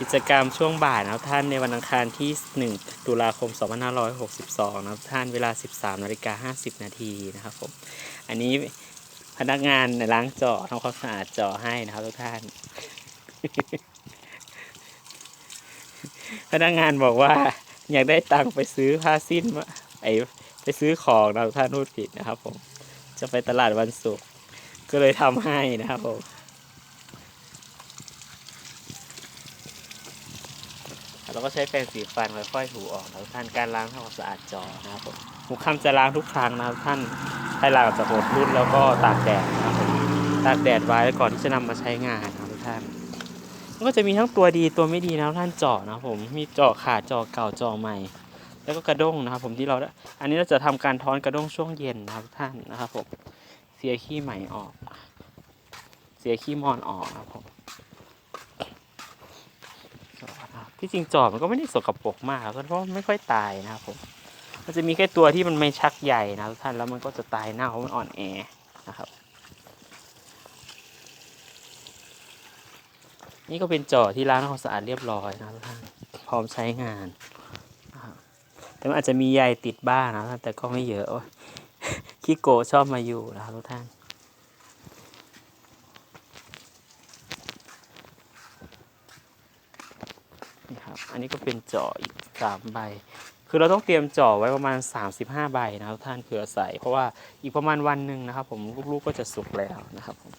กิจกรรมช่วงบ่ายนะครับท่านในวันอังคารที่ 1 ตุลาคม 2562 นะครับท่านเวลา 13นาฬิกา50 นาทีนะครับผมอันนี้พนักงานล้างจอทำความสะอาดจอให้นะครับทุกท่าน พนักงานบอกว่า อยากได้ตังค์ไปซื้อผ้าสิ้นมาไอไปซื้อของนะทุกท่านพูดผิดนะครับผม จะไปตลาดวันศุกร์ก็เลยทำให้นะครับผม เราก็ใช้แปรงสีฟันค่อยๆถูออกนะทุกท่านการล้างทำความสะอาดจอนะครับผมทุกคำจะล้างทุกครั้งนะครับท่านให้ล้างกจากโหดรุ่นแล้วก็ตากแดดนะครับผมตากแดดไว้ก่อนที่จะนำมาใช้งานนะครับทุกท่านมันก็จะมีทั้งตัวดีตัวไม่ดีนะท่านเจาะนะผมมีเจาะขาดเจาะเก่าเจาะใหม่ แล้วก็กระด้งนะครับ ผมที่เราด้อันนี้เราจะทำการท้อนกระด้งช่วงเย็นนะครับท่านนะครับผมเสียขี้ใหม่ออก เสียขี้มอนออกนะครับผม นะครับ ที่จริงจอบมันก็ไม่ได้สกปรกมากครับเพราะไม่ค่อยตายนะครับผม มันจะมีแค่ตัวที่มันไม่ชักใหญ่นะทุกท่านแล้วมันก็จะตายเน่าเพราะมันอ่อนแอนะครับ นี่ก็เป็นจอที่ล้างทำความสะอาดเรียบร้อยนะทุกท่านพร้อมใช้งานแต่มันอาจจะมีใยติดบ้างนะแต่ก็ไม่เยอะโอ้ยขี้โกชอบมาอยู่นะครับทุกท่าน นี่ครับ อันนี้ก็เป็นจ่ออีกสามใบ คือเราต้องเตรียมจ่อไว้ประมาณ 35 ใบนะครับท่านเผื่อใส่ เพราะว่าอีกประมาณวันหนึ่งนะครับ ผมลูกๆก็จะสุกแล้วนะครับผม